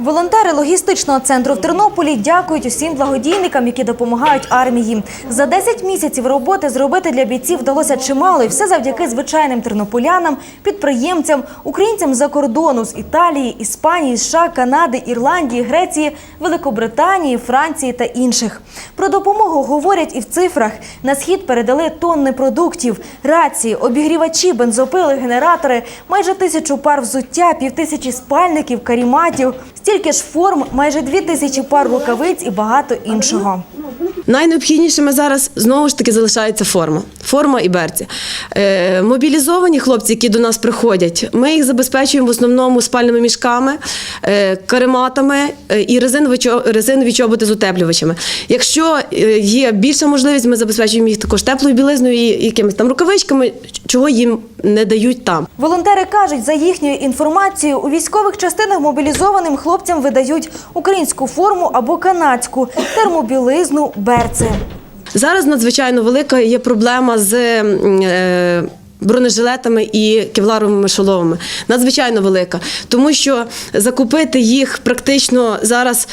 Волонтери логістичного центру в Тернополі дякують усім благодійникам, які допомагають армії. За 10 місяців роботи зробити для бійців вдалося чимало, і все завдяки звичайним тернополянам, підприємцям, українцям за кордону з Італії, Іспанії, США, Канади, Ірландії, Греції, Великобританії, Франції та інших. Про допомогу говорять і в цифрах. На схід передали тонни продуктів, рації, обігрівачі, бензопили, генератори, майже тисячу пар взуття, півтисячі спальників, каріматів, стільки ж форм, майже дві тисячі пар рукавиць і багато іншого. Найнеобхіднішими зараз знову ж таки залишається форма. Форма і берці. Е, мобілізовані хлопці, які до нас приходять, ми їх забезпечуємо в основному спальними мішками, е, карематами е, і резинові, чо- резинові чоботи з утеплювачами. Якщо е, є більша можливість, ми забезпечуємо їх також теплою білизною і якимись там рукавичками, чого їм не дають там. Волонтери кажуть, за їхньою інформацією, у військових частинах мобілізованим хлопцям видають українську форму або канадську, термобілизну, берці. Зараз надзвичайно велика є проблема з е, бронежилетами і кевларовими шоломами. Надзвичайно велика. Тому що закупити їх практично зараз.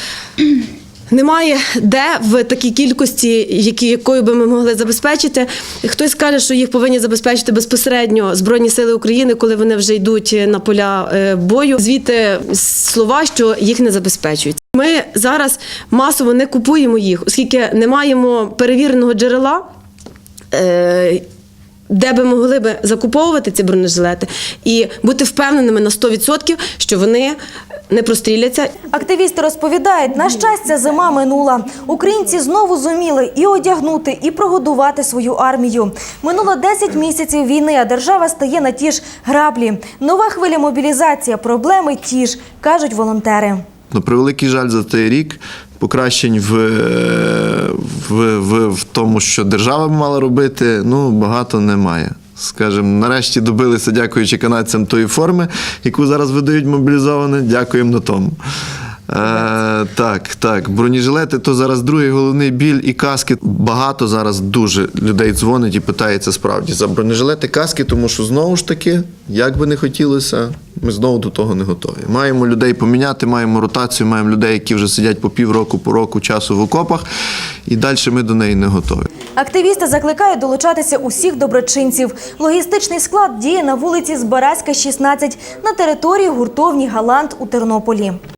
Немає де в такій кількості, які, якою би ми могли забезпечити. Хтось каже, що їх повинні забезпечити безпосередньо Збройні Сили України, коли вони вже йдуть на поля е, бою. Звідти слова, що їх не забезпечують. Ми зараз масово не купуємо їх, оскільки не маємо перевіреного джерела. Де би могли би закуповувати ці бронежилети і бути впевненими на 100%, що вони не простріляться Активісти розповідають, на щастя, зима минула. Українці знову зуміли і одягнути, і прогодувати свою армію. Минуло 10 місяців війни, а держава стає на ті ж граблі. Нова хвиля мобілізації, проблеми ті ж, кажуть волонтери. На превеликий жаль за цей рік покращень в, е, в, в, в тому, що держава мала робити, ну багато немає. Скажем, нарешті добилися, дякуючи канадцям тої форми, яку зараз видають мобілізовані. Дякуємо на тому. Е, так, так. Бронежилети то зараз другий головний біль і каски. Багато зараз дуже людей дзвонить і питається справді за бронежилети, каски, тому що знову ж таки, як би не хотілося, ми знову до того не готові. Маємо людей поміняти, маємо ротацію, маємо людей, які вже сидять по півроку, по року часу в окопах, і далі ми до неї не готові. Активісти закликають долучатися усіх доброчинців. Логістичний склад діє на вулиці Збаразька, 16 на території гуртовні Галант у Тернополі.